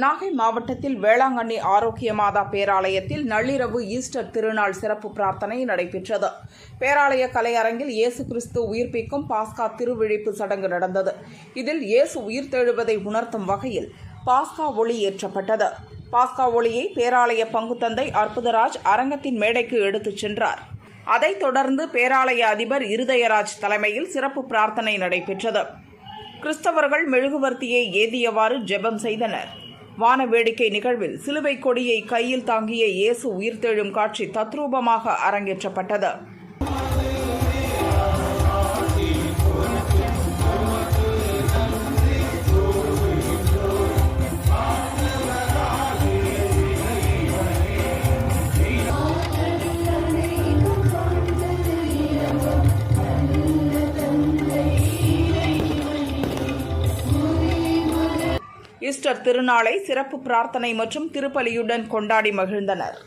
நாகை மாவட்டத்தில் வேளாங்கண்ணி ஆரோக்கிய மாதா பேராலயத்தில் நள்ளிரவு ஈஸ்டர் திருநாள் சிறப்பு பிரார்த்தனை நடைபெற்றது. பேராலய கலையரங்கில் இயேசு கிறிஸ்து உயிர்ப்பிக்கும் பாஸ்கா திருவிழிப்பு சடங்கு நடந்தது. இதில் இயேசு உயிர்த்தெழுவதை உணர்த்தும் வகையில் பாஸ்கா ஒளி ஏற்றப்பட்டது. பாஸ்கா ஒளியை பேராலய பங்குத்தந்தை அற்புதராஜ் அரங்கத்தின் மேடைக்கு எடுத்துச் சென்றார். அதைத் தொடர்ந்து பேராலய அதிபர் இருதயராஜ் தலைமையில் சிறப்பு பிரார்த்தனை நடைபெற்றது. கிறிஸ்தவர்கள் மெழுகுவர்த்தியை ஏதியவாறு ஜெபம் செய்தனர். வான வேடிக்கை நிகழ்வில் சிலுவை கொடியை கையில் தாங்கிய இயேசு உயிர்த்தெழும் காட்சி தத்ரூபமாக அரங்கேற்றப்பட்டது. ஈஸ்டர் திருநாளை சிறப்பு பிரார்த்தனை மற்றும் திருப்பலியுடன் கொண்டாடி மகிழ்ந்தனர்.